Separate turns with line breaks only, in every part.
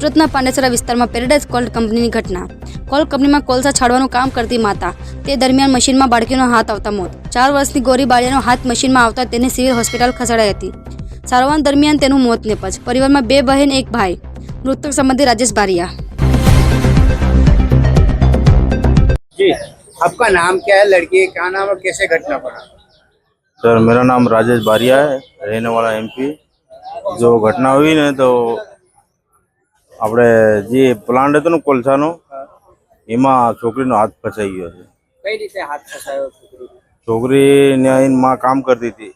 સુરતના પાંડેસરા વિસ્તારમાં paradise cold કંપનીની ઘટના કોલ કંપનીમાં કોલસા છાડવાનું કામ કરતી માતા તે દરમિયાન મશીનમાં બાળકીનો હાથ આવતા મોત ચાર વર્ષની ગોરી બાળીનો હાથ મશીનમાં આવતા તેને સિવિલ હોસ્પિટલ ખસેડાઈ હતી સારવાર દરમિયાન તેનું મોત નિપજ પરિવારમાં બે બહેન એક ભાઈ મૃતક સંબંધી રાજેશ બારિયા
जी आपका नाम क्या है लड़की का क्या नाम और कैसे घटना पड़ा
सर मेरा नाम राजेश बारिया है रहने वाला एमपी જો ઘટના हुई ને તો આપણે જે પ્લાન્ટ હતો ને કોલસાનો એમાં છોકરીનો હાથ ફસાઈ ગયો છે.
કઈ રીતે હાથ ફસાયો છોકરી
ત્યાં માં કામ કરતી હતી.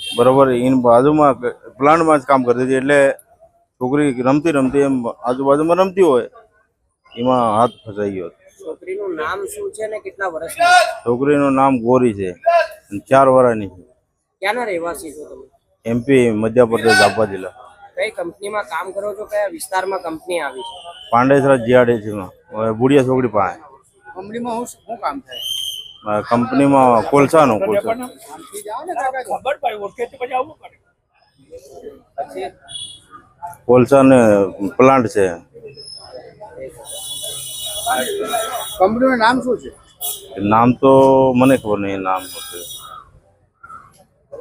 બરોબર એની બાજુમાં પ્લાન્ટમાં જ કામ કરતી હતી એટલે છોકરી રમતી રમતી એમ આજુબાજુમાં રમતી હોય એમાં હાથ ફસાઈ ગયો
છોકરીનું નામ શું છે ને કેટલા વર્ષની
છોકરીનું નામ ગોરી છે. ચાર વર્ષની છે.
ક્યાંના રહેવાસી છો તમે?
એમપી મધ્યપ્રદેશ આપવા જિલ્લા.
કઈ કંપનીમાં કામ કરો છો? કયા વિસ્તારમાં કંપની આવી છે?
પાંડેસરા જીઆરડીસીમાં બુડિયા છોકરી પાસે.
કંપનીમાં હું શું કામ થાય?
કંપનીમાં કોલસાનો કોલસા.
પછી
કોલસા ને પ્લાન્ટ છે.
કંપનીનું નામ શું છે?
નામ તો મને ખબર નહીં નામ